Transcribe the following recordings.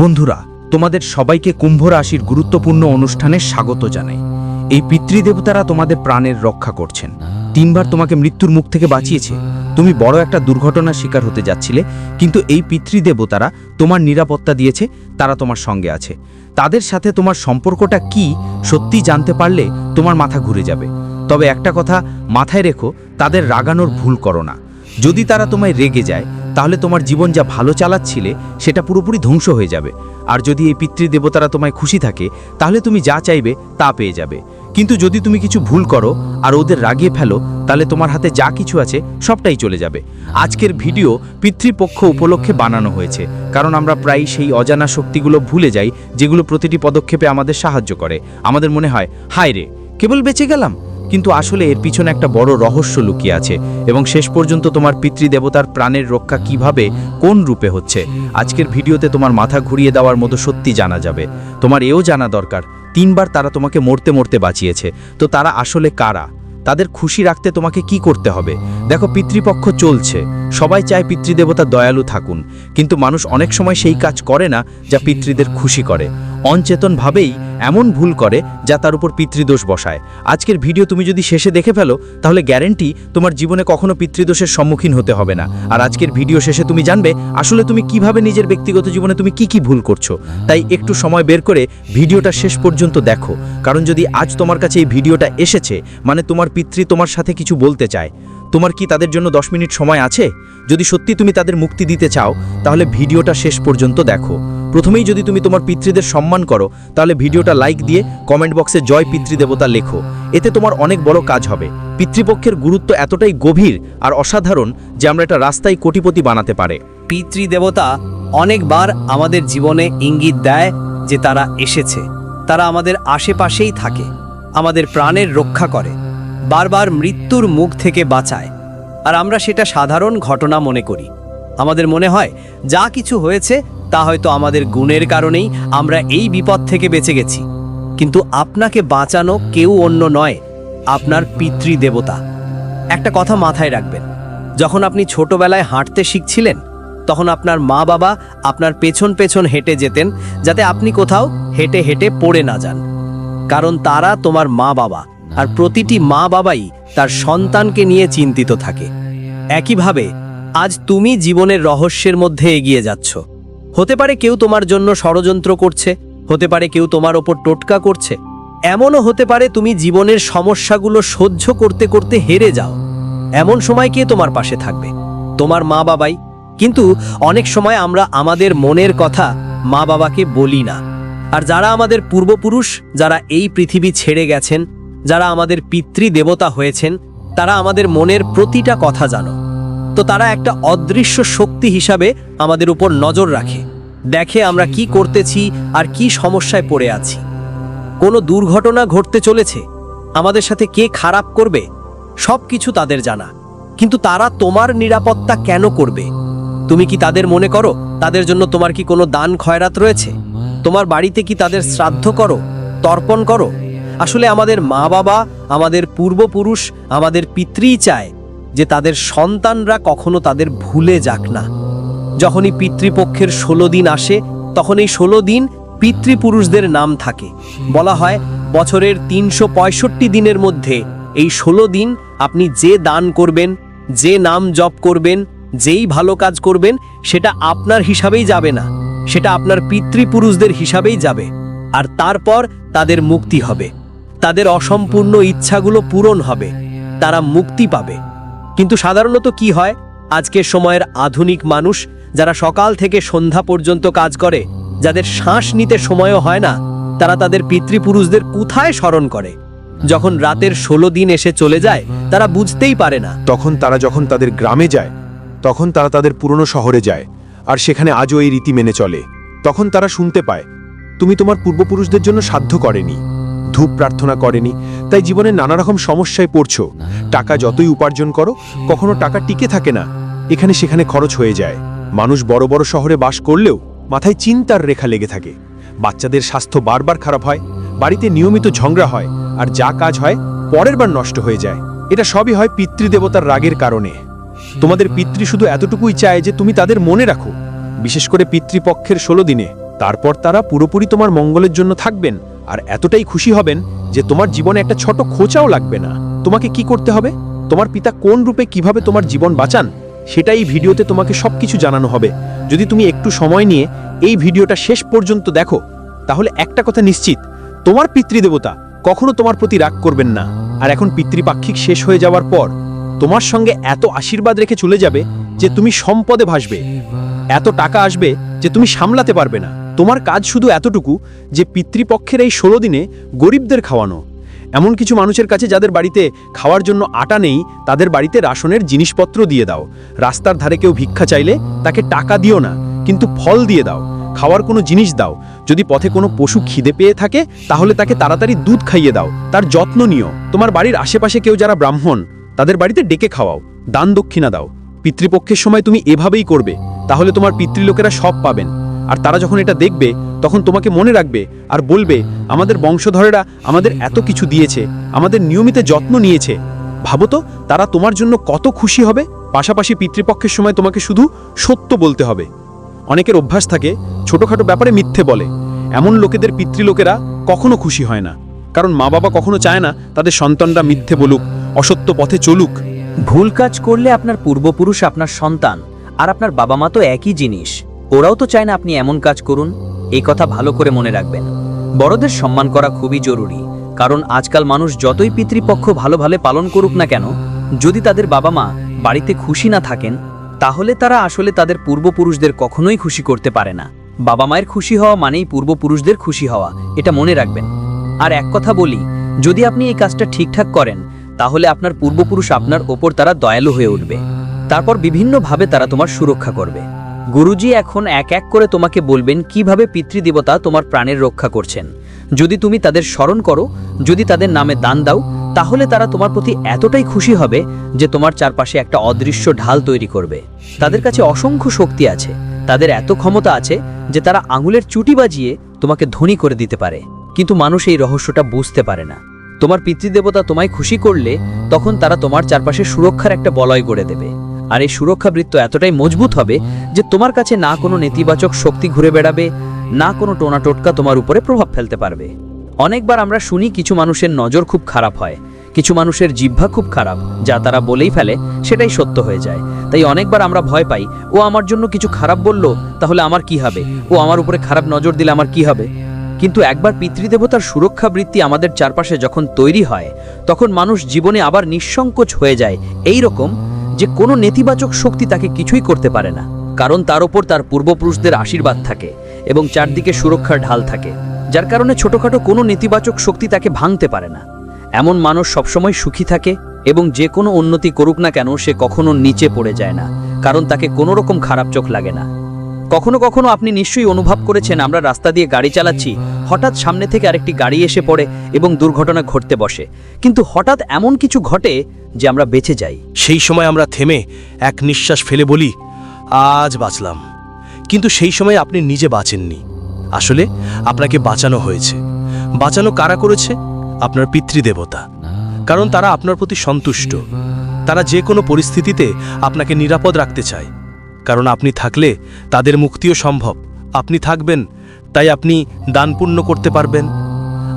বন্ধুরা, তোমাদের সবাইকে কুম্ভ রাশির গুরুত্বপূর্ণ অনুষ্ঠানে স্বাগত জানাই। এই পিতৃদেবতারা তোমাদের প্রাণের রক্ষা করছেন। তিনবার তোমাকে মৃত্যুর মুখ থেকে বাঁচিয়েছে। তুমি বড় একটা দুর্ঘটনার শিকার হতে যাচ্ছিলে, কিন্তু এই পিতৃদেবতারা তোমার নিরাপত্তা দিয়েছে, তারা তোমার সঙ্গে আছে। তাদের সাথে তোমার সম্পর্কটা কি, সত্যি জানতে পারলে তোমার মাথা ঘুরে যাবে। তবে একটা কথা মাথায় রেখো, তাদের রাগানোর ভুল করো না। যদি তারা তোমায় রেগে যায় তাহলে তোমার জীবন যা ভালো চালাচ্ছিলে, সেটা পুরোপুরি ধ্বংস হয়ে যাবে। আর যদি এই পিতৃদেবতারা তোমায় খুশি থাকে, তাহলে তুমি যা চাইবে, তা পেয়ে যাবে। কিন্তু যদি তুমি কিছু ভুল করো, আর ওদের রাগিয়ে ফেলো, তাহলে তোমার হাতে যা কিছু আছে, সবটাই চলে যাবে। আজকের ভিডিও পিতৃপক্ষ উপলক্ষে বানানো হয়েছে। কারণ আমরা প্রায় সেই অজানা শক্তিগুলো ভুলে যাই, যেগুলো প্রতিটি পদক্ষেপে আমাদের সাহায্য করে। আমাদের মনে হয়, হায় রে, কেবল বেঁচে গেলাম? কিন্তু আসলে এর পিছনে একটা বড় রহস্য লুকিয়ে আছে এবং শেষ পর্যন্ত তোমার পিতৃদেবতার প্রাণের রক্ষা কীভাবে, কোন রূপে হচ্ছে, আজকের ভিডিওতে তোমার মাথা ঘুরিয়ে দেওয়ার মতো সত্যি জানা যাবে। তোমার এও জানা দরকার, তিনবার তারা তোমাকে মরতে মরতে বাঁচিয়েছে। তো তারা আসলে কারা? তাদের খুশি রাখতে তোমাকে কি করতে হবে? দেখো, পিতৃপক্ষ চলছে, সবাই চায় পিতৃদেবতা দয়ালু থাকুন, কিন্তু মানুষ অনেক সময় সেই কাজ করে না যা পিতৃদের খুশি করে। অনচেতনভাবেই এমন ভুল করে যা তার উপর পিতৃদোষ বসায়। আজকের ভিডিও তুমি যদি শেষে দেখে ফেলো, তাহলে গ্যারেন্টি তোমার জীবনে কখনো পিতৃদোষের সম্মুখীন হতে হবে না। আর আজকের ভিডিও শেষে তুমি জানবে, আসলে তুমি কীভাবে নিজের ব্যক্তিগত জীবনে তুমি কি কি ভুল করছ। তাই একটু সময় বের করে ভিডিওটা শেষ পর্যন্ত দেখো। কারণ যদি আজ তোমার কাছে এই ভিডিওটা এসেছে মানে তোমার পিতৃ তোমার সাথে কিছু বলতে চায়। তোমার কি তাদের জন্য দশ মিনিট সময় আছে? যদি সত্যি তুমি তাদের মুক্তি দিতে চাও, তাহলে ভিডিওটা শেষ পর্যন্ত দেখো। প্রথমেই যদি তুমি তোমার পিতৃদের সম্মান করো, তাহলে ভিডিওটা লাইক দিয়ে কমেন্ট বক্সে জয় পিতৃদেবতা লেখো। এতে তোমার অনেক বড় কাজ হবে। পিতৃপক্ষের গুরুত্ব এতটাই গভীর আর অসাধারণ যে আমরা এটা রাস্তায় কোটিপতি বানাতে পারে। পিতৃদেবতা অনেকবার আমাদের জীবনে ইঙ্গিত দেয় যে তারা এসেছে। তারা আমাদের আশেপাশেই থাকে, আমাদের প্রাণের রক্ষা করে, বারবার মৃত্যুর মুখ থেকে বাঁচায়। আর আমরা সেটা সাধারণ ঘটনা মনে করি। আমাদের মনে হয়, যা কিছু হয়েছে তা হয়তো আমাদের গুণের কারণেই আমরা এই বিপদ থেকে বেঁচে গেছি। কিন্তু আপনাকে বাঁচানো কেউ অন্য নয়, আপনার পিতৃদেবতা। একটা কথা মাথায় রাখবেন, যখন আপনি ছোটবেলায় হাঁটতে শিখছিলেন, তখন আপনার মা বাবা আপনার পেছন পেছন হেঁটে যেতেন, যাতে আপনি কোথাও হেঁটে হেঁটে পড়ে না যান। কারণ তারা তোমার মা বাবা, আর প্রতিটি মা বাবাই তার সন্তানকে নিয়ে চিন্তিত থাকে। একইভাবে, আজ তুমি জীবনের রহস্যের মধ্যে এগিয়ে যাচ্ছ। হতে পারে কেউ তোমার জন্য ষড়যন্ত্র করছে, হতে পারে কেউ তোমার ওপর টোটকা করছে। এমনও হতে পারে তুমি জীবনের সমস্যাগুলো সহ্য করতে করতে হেরে যাও। এমন সময় কে তোমার পাশে থাকবে? তোমার মা বাবাই। কিন্তু অনেক সময় আমরা আমাদের মনের কথা মা বাবাকে বলি না। আর যারা আমাদের পূর্বপুরুষ, যারা এই পৃথিবী ছেড়ে গেছেন, যারা আমাদের পিতৃ দেবতা হয়েছেন, তারা আমাদের মনের প্রতিটা কথা জানো। তো তারা একটা অদৃশ্য শক্তি হিসাবে আমাদের উপর নজর রাখে। দেখে আমরা কি করতেছি আর কি সমস্যায় পড়ে আছি। কোনো দুর্ঘটনা ঘটতে চলেছে? আমাদের সাথে কে খারাপ করবে? সব কিছু তাদের জানা। কিন্তু তারা তোমার নিরাপত্তা কেন করবে? তুমি কি তাদের মনে করো? তাদের জন্য তোমার কি কোনো দান খয়রাত রয়েছে? তোমার বাড়িতে কি তাদের শ্রাদ্ধ করো? তর্পণ করো? আসলে আমাদের মা বাবা আমাদের পূর্বপুরুষ, আমাদের পিতৃই চায় যে তাদের সন্তানরা কখনো তাদের ভুলে যাক না। যখনই পিতৃপক্ষের ষোলো দিন আসে, তখন এই ষোলো দিন পিতৃপুরুষদের নাম থাকে। বলা হয় বছরের তিনশো পঁয়ষট্টি দিনের মধ্যে এই ষোলো দিন আপনি যে দান করবেন, যে নাম জপ করবেন, যেই ভালো কাজ করবেন, সেটা আপনার হিসাবেই যাবে না। সেটা আপনার পিতৃপুরুষদের হিসাবেই যাবে। আর তারপর তাদের মুক্তি হবে। তাদের অসম্পূর্ণ ইচ্ছাগুলো পূরণ হবে। তারা মুক্তি পাবে। কিন্তু সাধারণত কি হয়? আজকের সময়ের আধুনিক মানুষ যারা সকাল থেকে সন্ধ্যা পর্যন্ত কাজ করে, যাদের শ্বাস নিতে সময়ও হয় না, তারা তাদের পিতৃপুরুষদের কোথায় স্মরণ করে? যখন রাতের ষোলো দিন এসে চলে যায়, তারা বুঝতেই পারে না। তখন তারা যখন তাদের গ্রামে যায়, তখন তারা তাদের পুরনো শহরে যায়, আর সেখানে আজও এই রীতি মেনে চলে। তখন তারা শুনতে পায়, তুমি তোমার পূর্বপুরুষদের জন্য সাধ্য করেনি, ধূপ প্রার্থনা করেনি তাই জীবনে নানা রকম সমস্যায় পড়ছো। টাকা যতই উপার্জন করো, কখনো টাকা টিকে থাকে না। এখানে সেখানে খরচ হয়ে যায়। মানুষ বড় বড় শহরে বাস করলেও মাথায় চিন্তার রেখা লেগে থাকে। বাচ্চাদের স্বাস্থ্য বারবার খারাপ হয়, বাড়িতে নিয়মিত ঝগড়া হয়, আর যা কাজ হয়, পরের বার নষ্ট হয়ে যায়। এটা সবই হয় পিতৃদেবতার রাগের কারণে। তোমাদের পিতৃ শুধু এতটুকুই চায় যে তুমি তাদের মনে রাখো। বিশেষ করে পিতৃপক্ষের ষোলো দিনে। তারপর তারা পুরোপুরি তোমার মঙ্গলের জন্য থাকবেন। আর এতটাই খুশি হবেন যে তোমার জীবনে একটা ছোট খোঁচাও লাগবে না। তোমাকে কি করতে হবে? তোমার পিতা কোন রূপে কীভাবে তোমার জীবন বাঁচান সেটা এই ভিডিওতে তোমাকে সবকিছু জানানো হবে। যদি তুমি একটু সময় নিয়ে এই ভিডিওটা শেষ পর্যন্ত দেখো, তাহলে একটা কথা নিশ্চিত, তোমার পিতৃদেবতা কখনো তোমার প্রতি রাগ করবেন না। আর এখন পিতৃপাক্ষিক শেষ হয়ে যাওয়ার পর, তোমার সঙ্গে এত আশীর্বাদ রেখে চলে যাবে যে তুমি সম্পদে ভাসবে, এত টাকা আসবে যে তুমি সামলাতে পারবে না। তোমার কাজ শুধু এতটুকু যে পিতৃপক্ষের এই ষোলো দিনে গরিবদের খাওয়ানো। এমন কিছু মানুষের কাছে যাদের বাড়িতে খাওয়ার জন্য আটা নেই, তাদের বাড়িতে রাশনের জিনিসপত্র দিয়ে দাও। রাস্তার ধারে কেউ ভিক্ষা চাইলে তাকে টাকা দিও না, কিন্তু ফল দিয়ে দাও। খাওয়ার কোনো জিনিস দাও। যদি পথে কোনো পশু খিদে পেয়ে থাকে, তাহলে তাকে তাড়াতাড়ি দুধ খাইয়ে দাও। তার যত্ন নিও। তোমার বাড়ির আশেপাশে কেউ যারা ব্রাহ্মণ, তাদের বাড়িতে ডেকে খাওয়াও, দান দক্ষিণা দাও। পিতৃপক্ষের সময় তুমি এভাবেই করবে, তাহলে তোমার পিতৃলোকেরা সব পাবেন। আর তারা যখন এটা দেখবে, তখন তোমাকে মনে রাখবে আর বলবে, আমাদের বংশধরেরা আমাদের এত কিছু দিয়েছে, আমাদের নিয়মিত যত্ন নিয়েছে। ভাবো তো, তারা তোমার জন্য কত খুশি হবে। পাশাপাশি পিতৃপক্ষের সময় তোমাকে শুধু সত্য বলতে হবে। অনেকের অভ্যাস থাকে, ছোটখাটো ব্যাপারে মিথ্যে বলে। এমন লোকেদের পিতৃলোকেরা কখনো খুশি হয় না। কারণ মা বাবা কখনো চায় না তাদের সন্তানরা মিথ্যে বলুক, অসত্য পথে চলুক। ভুল কাজ করলে আপনার পূর্বপুরুষ আপনার সন্তান, আর আপনার বাবা মা তো একই জিনিস। ওরাও তো চায় না আপনি এমন কাজ করুন, এই কথা ভালো করে মনে রাখবেন। বড়দের সম্মান করা খুবই জরুরি, কারণ আজকাল মানুষ যতই পিতৃপক্ষ ভালো ভালো পালন করুক না কেন, যদি তাদের বাবা মা বাড়িতে খুশি না থাকেন, তাহলে তারা আসলে তাদের পূর্বপুরুষদের কখনোই খুশি করতে পারে না। বাবা মায়ের খুশি হওয়া মানেই পূর্বপুরুষদের খুশি হওয়া, এটা মনে রাখবেন। আর এক কথা বলি, যদি আপনি এই কাজটা ঠিকঠাক করেন, তাহলে আপনার পূর্বপুরুষ আপনার ওপর তারা দয়ালু হয়ে উঠবে। তারপর বিভিন্নভাবে তারা তোমার সুরক্ষা করবে। গুরুজি এখন এক এক করে তোমাকে বলবেন কীভাবে পিতৃদেবতা তোমার প্রাণের রক্ষা করছেন। যদি তুমি তাদের স্মরণ করো, যদি তাদের নামে দান দাও, তাহলে তারা তোমার প্রতি এতটাই খুশি হবে যে তোমার চারপাশে একটা অদৃশ্য ঢাল তৈরি করবে। তাদের কাছে অসংখ্য শক্তি আছে, তাদের এত ক্ষমতা আছে যে তারা আঙুলের চুটি বাজিয়ে তোমাকে ধনী করে দিতে পারে। কিন্তু মানুষ এই রহস্যটা বুঝতে পারে না। তোমার পিতৃদেবতা তোমায় খুশি করলে তখন তারা তোমার চারপাশে সুরক্ষার একটা বলয় গড়ে দেবে। আর এই সুরক্ষা বৃত্ত এতটাই মজবুত হবে যে তোমার কাছে না কোনো নেতিবাচক শক্তি ঘুরে বেড়াবে, না কোনো টোনা টোটকা তোমার উপরে প্রভাব ফেলতে পারবে। অনেকবার আমরা শুনি কিছু মানুষের নজর খুব খারাপ হয়, কিছু মানুষের জিহ্বা খুব খারাপ, যা তারা বলেই ফেলে সেটাই সত্য হয়ে যায়। তাই অনেকবার আমরা ভয় পাই, ও আমার জন্য কিছু খারাপ বলল, তাহলে আমার কি হবে? ও আমার উপরে খারাপ নজর দিলে আমার কি হবে? কিন্তু একবার পিতৃদেবতার সুরক্ষা বৃত্তি আমাদের চারপাশে যখন তৈরি হয়, তখন মানুষ জীবনে আবার নিঃসংকোচ হয়ে যায়। এই রকম যে কোনো নেতিবাচক শক্তি তাকে কিছুই করতে পারে না, কারণ তার ওপর তার পূর্বপুরুষদের আশীর্বাদ থাকে এবং চারদিকে সুরক্ষার ঢাল থাকে, যার কারণে ছোটখাটো কোনো নেতিবাচক শক্তি তাকে ভাঙতে পারে না। এমন মানুষ সবসময় সুখী থাকে এবং যে কোনো উন্নতি করুক না কেন সে কখনো নিচে পড়ে যায় না, কারণ তাকে কোনো রকম খারাপ চোখ লাগে না। কখনো কখনো আপনি নিশ্চয়ই অনুভব করেছেন, আমরা রাস্তা দিয়ে গাড়ি চালাচ্ছি, হঠাৎ সামনে থেকে আরেকটি গাড়ি এসে পড়ে এবং দুর্ঘটনা ঘটতে বসে। কিন্তু হঠাৎ এমন কিছু ঘটে যে আমরা বেঁচে যাই। সেই সময় আমরা থেমে এক নিঃশ্বাস ফেলে বলি, আজ বাঁচলাম। কিন্তু সেই সময় আপনি নিজে বাঁচেননি। আসলে আপনাকে বাঁচানো হয়েছে। বাঁচানো কারা করেছে? আপনার পিতৃদেবতা। কারণ তারা আপনার প্রতি সন্তুষ্ট। তারা যে কোনো পরিস্থিতিতে আপনাকে নিরাপদ রাখতে চায়। কারণ আপনি থাকলে তাদের মুক্তিও সম্ভব। আপনি থাকবেন, তাই আপনি দান করতে পারবেন।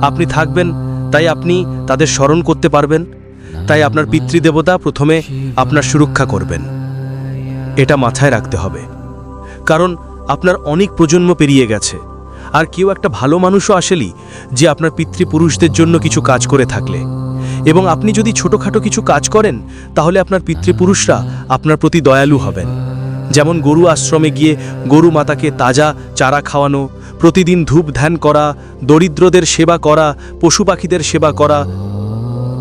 আপনি থাকবেন, তাই আপনি তাদের স্মরণ করতে পারবেন। তাই আপনার পিতৃদেবতা প্রথমে আপনার সুরক্ষা করবেন। এটা মাথায় রাখতে হবে। কারণ আপনার অনেক প্রজন্ম পেরিয়ে গেছে। আর কেউ একটা ভালো মানুষও আসেলি যে আপনার পিতৃপুরুষদের জন্য কিছু কাজ করে থাকলে। এবং আপনি যদি ছোটোখাটো কিছু কাজ করেন, তাহলে আপনার পিতৃপুরুষরা আপনার প্রতি দয়ালু হবেন। যেমন গরু আশ্রমে গিয়ে গরু মাতাকে তাজা চারা খাওয়ানো, প্রতিদিন ধূপ ধ্যান করা, দরিদ্রদের সেবা করা, পশু পাখিদের সেবা করা,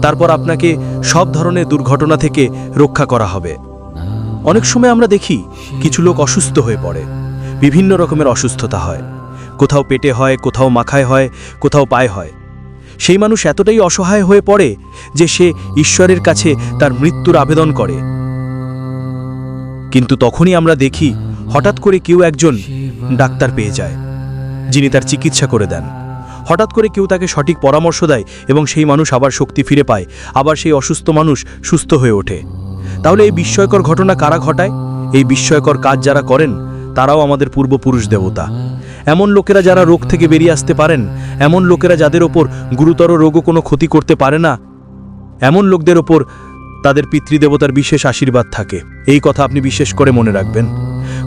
তারপর আপনাকে সব ধরনের দুর্ঘটনা থেকে রক্ষা করা হবে। অনেক সময় আমরা দেখি কিছু লোক অসুস্থ হয়ে পড়ে, বিভিন্ন রকমের অসুস্থতা হয়। কোথাও পেটে হয়, কোথাও মাখায় হয়, কোথাও পায়ে হয়। সেই মানুষ এতটাই অসহায় হয়ে পড়ে যে সে ঈশ্বরের কাছে তার মৃত্যুর আবেদন করে। কিন্তু তখনই আমরা দেখি হঠাৎ করে কেউ একজন ডাক্তার পেয়ে যায়, যিনি তার চিকিৎসা করে দেন। হঠাৎ করে কেউ তাকে সঠিক পরামর্শ দেয় এবং সেই মানুষ আবার শক্তি ফিরে পায়, আবার সেই অসুস্থ মানুষ সুস্থ হয়ে ওঠে। তাহলে এই বিস্ময়কর ঘটনা কারা ঘটায়? এই বিস্ময়কর কাজ যারা করেন, তারাও আমাদের পূর্বপুরুষ দেবতা। এমন লোকেরা যারা রোগ থেকে বেরিয়ে আসতে পারেন, এমন লোকেরা যাদের ওপর গুরুতর রোগও কোনো ক্ষতি করতে পারে না, এমন লোকদের ওপর তাদের পিতৃদেবতার বিশেষ আশীর্বাদ থাকে। এই কথা আপনি বিশেষ করে মনে রাখবেন।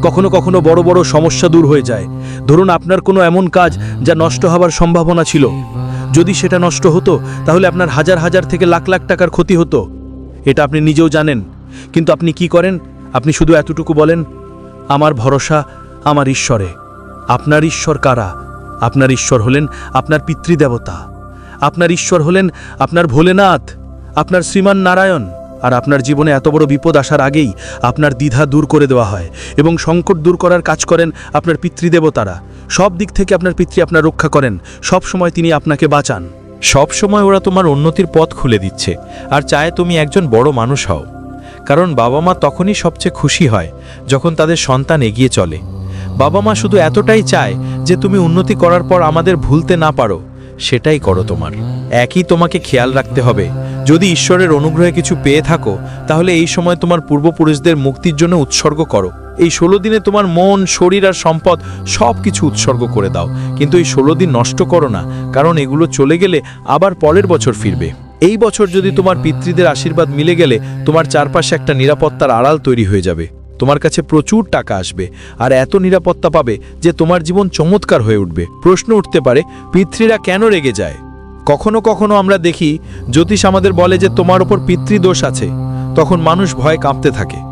কখনো কখনো বড় বড় সমস্যা দূর হয়ে যায়। ধরুন আপনার কোনো এমন কাজ যা নষ্ট হবার সম্ভাবনা ছিল। যদি সেটা নষ্ট হতো, তাহলে আপনার হাজার হাজার থেকে লাখ লাখ টাকার ক্ষতি হতো। এটা আপনি নিজেও জানেন। কিন্তু আপনি কি করেন? আপনি শুধু এতটুকু বলেন, আমার ভরসা আমার ঈশ্বরে। আপনার ঈশ্বর কারা? আপনার ঈশ্বর হলেন আপনার পিতৃদেবতা। আপনার ঈশ্বর হলেন আপনার ভোলেনাথ। আপনার শ্রীমান নারায়ণ। আর আপনার জীবনে এত বড় বিপদ আসার আগেই আপনার দ্বিধা দূর করে দেওয়া হয় এবং সংকট দূর করার কাজ করেন আপনার পিতৃদেবতারা। সব দিক থেকে আপনার পিতৃ আপনার রক্ষা করেন, সব সময় তিনি আপনাকে বাঁচান। সব সময় ওরা তোমার উন্নতির পথ খুলে দিচ্ছে আর চায় তুমি একজন বড় মানুষ হও। কারণ বাবা মা তখনই সবচেয়ে খুশি হয় যখন তাদের সন্তান এগিয়ে চলে। বাবা মা শুধু এতটাই চায় যে তুমি উন্নতি করার পর আমাদের ভুলতে না পারো। সেটাই করো তোমার। একই তোমাকে খেয়াল রাখতে হবে। যদি ঈশ্বরের অনুগ্রহে কিছু পেয়ে থাকো, তাহলে এই সময় তোমার পূর্বপুরুষদের মুক্তির জন্য উৎসর্গ করো। এই ষোলো দিনে তোমার মন, শরীর আর সম্পদ সব কিছু উৎসর্গ করে দাও। কিন্তু এই ষোলো দিন নষ্ট করো না, কারণ এগুলো চলে গেলে আবার পরের বছর ফিরবে। এই বছর যদি তোমার পিতৃদের আশীর্বাদ মিলে গেলে, তোমার চারপাশে একটা নিরাপত্তার আড়াল তৈরি হয়ে যাবে। তোমার কাছে প্রচুর টাকা আসবে আর এত নিরাপত্তা পাবে যে তোমার জীবন চমৎকার হয়ে উঠবে। প্রশ্ন উঠতে পারে, পিতৃরা কেন রেগে যায়? কখনো কখনো আমরা দেখি জ্যোতিষ আমাদের বলে যে তোমার ওপর পিতৃদোষ আছে। তখন মানুষ ভয় কাঁপতে থাকে।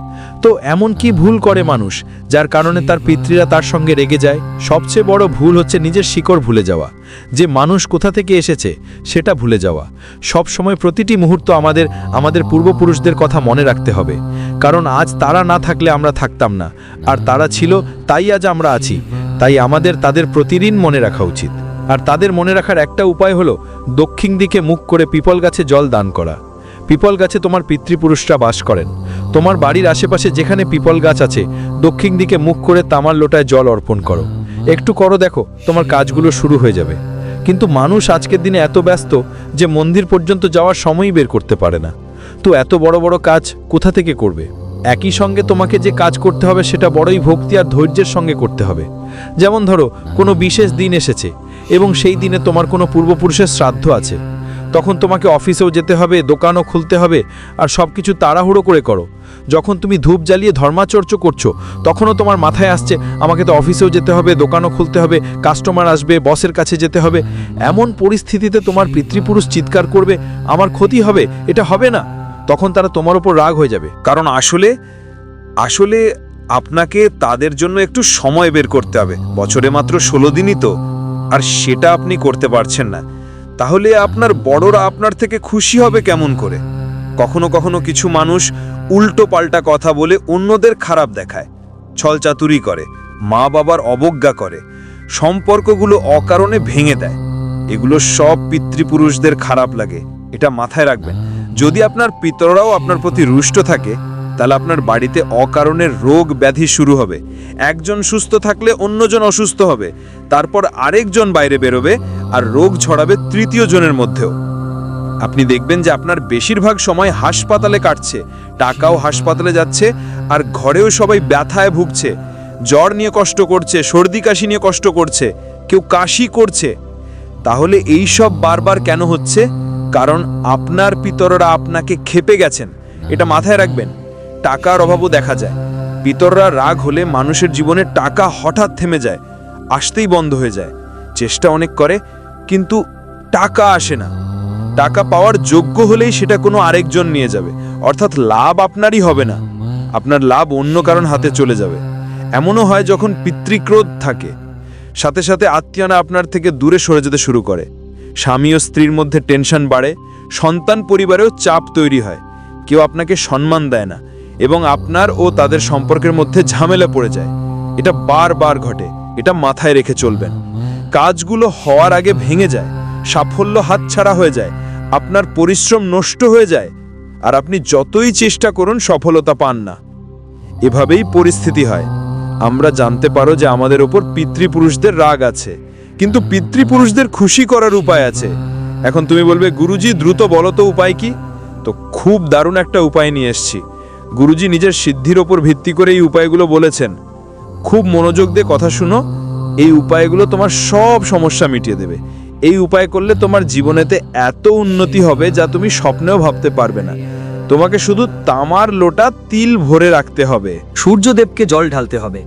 তো এমন কি ভুল করে মানুষ, যার কারণে তার পিতৃরা তার সঙ্গে রেগে যায়? সবচেয়ে বড় ভুল হচ্ছে নিজের শিকড় ভুলে যাওয়া। যে মানুষ কোথা থেকে এসেছে, সেটা ভুলে যাওয়া। সব সময় প্রতিটি মুহূর্ত আমাদের আমাদের পূর্বপুরুষদের কথা মনে রাখতে হবে। কারণ আজ তারা না থাকলে আমরা থাকতাম না। আর তারা ছিল, তাই আজ আমরা আছি। তাই আমাদের, তাদের প্রতিদিন মনে রাখা উচিত। আর তাদের মনে রাখার একটা উপায় হলো, দক্ষিণ দিকে মুখ করে পিপল গাছে জল দান করা। পিপল গাছে তোমার পিতৃপুরুষরা বাস করেন। তোমার বাড়ির আশেপাশে যেখানে পিপল গাছ আছে, দক্ষিণ দিকে মুখ করে তামার লোটায় জল অর্পণ করো। একটু করো দেখো, তোমার কাজগুলো শুরু হয়ে যাবে। কিন্তু মানুষ আজকের দিনে এত ব্যস্ত যে মন্দির পর্যন্ত যাওয়ার সময়ই বের করতে পারে না। তো এত বড় বড় কাজ কোথা থেকে করবে? একই সঙ্গে তোমাকে যে কাজ করতে হবে সেটা বড়ই ভক্তি আর ধৈর্যের সঙ্গে করতে হবে। যেমন ধরো, কোনো বিশেষ দিন এসেছে এবং সেই দিনে তোমার কোনো পূর্বপুরুষের শ্রাদ্ধ আছে। তখন তোমাকে অফিসেও যেতে হবে, দোকানও খুলতে হবে, আর সব কিছু তাড়াহুড়ো করে করো। যখন তুমি ধূপ জ্বালিয়ে ধর্মাচর্য করছ, তখনও তোমার মাথায় আসছে, আমাকে তো অফিসেও যেতে হবে, দোকানও খুলতে হবে, কাস্টমার আসবে, বসের কাছে যেতে হবে। এমন পরিস্থিতিতে তোমার পিতৃপুরুষ চিৎকার করবে, আমার ক্ষতি হবে, এটা হবে না? তখন তারা তোমার ওপর রাগ হয়ে যাবে। কারণ আসলে আসলে আপনাকে তাদের জন্য একটু সময় বের করতে হবে। বছরে মাত্র ষোলো দিনই তো, আর সেটা আপনি করতে পারছেন না। তাহলে আপনার বড়রা আপনার থেকে খুশি হবে কেমন করে? কখনো কখনো কিছু মানুষ উল্টো পাল্টা কথা বলে অন্যদের খারাপ দেখায় ছলচাতুরি করে, মা বাবার অবজ্ঞা করে, সম্পর্কগুলো অকারণে ভেঙে দেয়। এগুলো সব পিতৃপুরুষদের খারাপ লাগে, এটা মাথায় রাখবেন। যদি আপনার পিতরাও আপনার প্রতি রুষ্ট থাকে, তাহলে আপনার বাড়িতে অকারণে রোগ ব্যাধি শুরু হবে। একজন সুস্থ থাকলে অন্যজন অসুস্থ হবে, তারপর আরেকজন বাইরে বেরোবে আর রোগ ছড়াবে তৃতীয় জনের মধ্যেও। আপনি দেখবেন যে আপনার বেশিরভাগ সময় হাসপাতালে কাটছে, টাকাও হাসপাতালে যাচ্ছে, আর ঘরেও সবাই ব্যথায় ভুগছে, জ্বর নিয়ে কষ্ট করছে, সর্দি কাশি নিয়ে কষ্ট করছে, কেউ কাশি করছে। তাহলে এই সব বারবার কেন হচ্ছে? কারণ আপনার পিতররা আপনাকে খেপে গেছেন। এটা মাথায় রাখবেন, টাকার অভাবও দেখা যায়। পিতররা রাগ হলে মানুষের জীবনে টাকা হঠাৎ থেমে যায়, আসতেই বন্ধ হয়ে যায়। চেষ্টা অনেক করে কিন্তু টাকা আসে না। টাকা পাওয়ার যোগ্য হলেই সেটা কোনো আরেকজন নিয়ে যাবে। অর্থাৎ লাভ আপনারই হবে না। আপনার লাভ অন্য কারণ হাতে চলে যাবে। এমনও হয় যখন পিতৃক্রোধ থাকে। সাথে সাথে আত্মীয়রা আপনার থেকে দূরে সরে যেতে শুরু করে। স্বামী ও স্ত্রীর মধ্যে টেনশন বাড়ে। সন্তান পরিবারেও চাপ তৈরি হয়। কেউ আপনাকে সম্মান দেয় না এবং আপনার ও তাদের সম্পর্কের মধ্যে ঝামেলা পড়ে যায়। এটা বারবার ঘটে। এটা মাথায় রেখে চলবেন। কাজগুলো হওয়ার আগে ভেঙে যায়, সাফল্য হাতছাড়া হয়ে যায়, আপনার পরিশ্রম নষ্ট হয়ে যায়, আর আপনি যতই চেষ্টা করুন সফলতা পান না। এভাবেই পরিস্থিতি হয়। আমরা জানতে পারো যে আমাদের ওপর পিতৃপুরুষদের রাগ আছে, কিন্তু পিতৃপুরুষদের খুশি করার উপায় আছে। এখন তুমি বলবে, গুরুজি, দ্রুত বলো তো উপায় কি? তো খুব দারুণ একটা উপায় নিয়ে এসছি। গুরুজি নিজের সিদ্ধির ওপর ভিত্তি করে এই উপায়গুলো বলেছেন। খুব মনোযোগ দিয়ে কথা শুনো এই উপায়গুলো তোমার সব সমস্যা মিটিয়ে দেবে। এই উপায় করলে তোমার জীবনেতে এত উন্নতি হবে যা তুমি স্বপ্নেও ভাবতে পারবে না। তোমাকে শুধু তামার লোটা তিল ভরে রাখতে হবে। সূর্যদেবকে জল ঢালতে হবে।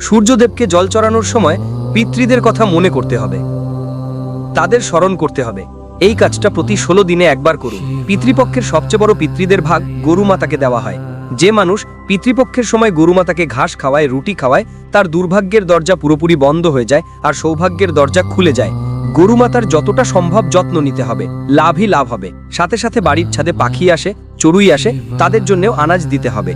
সূর্যদেবকে জল চড়ানোর সময় পিতৃদের কথা মনে করতে হবে। তাদের স্মরণ করতে হবে। এই কাজটা প্রতি ষোলো দিনে একবার করুন। পিতৃপক্ষের সবচেয়ে বড় পিতৃদের ভাগ গরু মাতাকে দেওয়া হয়। যে মানুষ পিতৃপক্ষের সময় গরুমাতাকে ঘাস খাওয়ায়, রুটি খাওয়ায়, তার দুর্ভাগ্যের দরজা পুরোপুরি বন্ধ হয়ে যায় আর সৌভাগ্যের দরজা খুলে যায়। গরুমাতার যতটা সম্ভব যত্ন নিতে হবে, লাভই লাভ হবে। সাথে সাথে বাড়ির ছাদে পাখি আসে, চড়ুই আসে, তাদের জন্যও আনাজ দিতে হবে।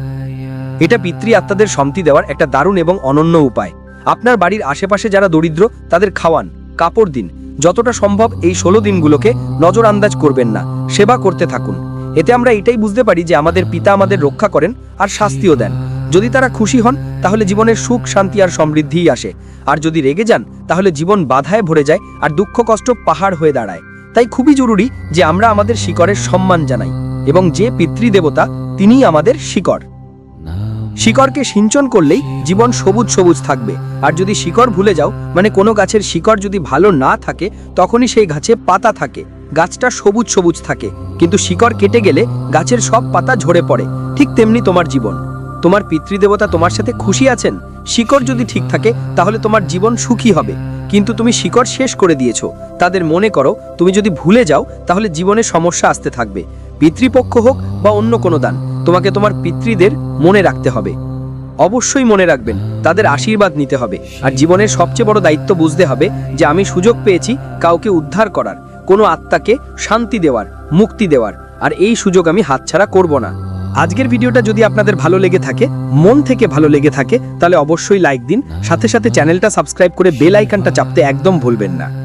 এটা পিতৃ আত্মাদের সমতি দেওয়ার একটা দারুণ এবং অনন্য উপায়। আপনার বাড়ির আশেপাশে যারা দরিদ্র, তাদের খাওয়ান, কাপড় দিন। যতটা সম্ভব এই ষোলো দিনগুলোকে নজর আন্দাজ করবেন না। সেবা করতে থাকুন। এতে আমরা এটাই বুঝতে পারি যে আমাদের পিতা আমাদের রক্ষা করেন আর শাস্তিও দেন। যদি তারা খুশি হন, তাহলে জীবনের সুখ, শান্তি আর সমৃদ্ধিই আসে। আর যদি রেগে যান, তাহলে জীবন বাধায় ভরে যায় আর দুঃখ, কষ্ট পাহাড় হয়ে দাঁড়ায়। তাই খুবই জরুরি যে আমরা আমাদের শিকড়ের সম্মান জানাই এবং যে পিতৃদেবতা, তিনিই আমাদের শিকড়। শিকড়কে সিঞ্চন করলেই জীবন সবুজ সবুজ থাকবে। আর যদি শিকড় ভুলে যাও মানে কোনো গাছের শিকড় যদি ভালো না থাকে, তখনই সেই গাছে পাতা থাকে। গাছটা সবুজ সবুজ থাকে, কিন্তু শিকড় কেটে গেলে গাছের সব পাতা ঝরে পড়ে। ঠিক তেমনি তোমার জীবন। তোমার পিতৃদেবতা তোমার সাথে খুশি আছেন? শিকড় যদি ঠিক থাকে, তাহলে তোমার জীবন সুখী হবে। কিন্তু তুমি শিকড় শেষ করে দিয়েছ। তাদের মনে করো, তুমি যদি ভুলে যাও, তাহলে জীবনে সমস্যা আসতে থাকবে। পিতৃপক্ষ হোক বা অন্য কোনো দান, তোমাকে তোমার পিতৃদের মনে রাখতে হবে। অবশ্যই মনে রাখবেন, তাদের আশীর্বাদ নিতে হবে। আর জীবনের সবচেয়ে বড় দায়িত্ব বুঝতে হবে যে, আমি সুযোগ পেয়েছি কাউকে উদ্ধার করার। কোনো আত্মাকে শান্তি দেওয়ার, মুক্তি দেওয়ার, আর এই সুযোগ আমি হাতছাড়া করব না। আজকের ভিডিওটা যদি আপনাদের ভালো লেগে থাকে, মন থেকে ভালো লেগে থাকে, তাহলে অবশ্যই লাইক দিন। সাথে সাথে চ্যানেলটা সাবস্ক্রাইব করে বেল আইকনটা চাপতে একদম ভুলবেন না।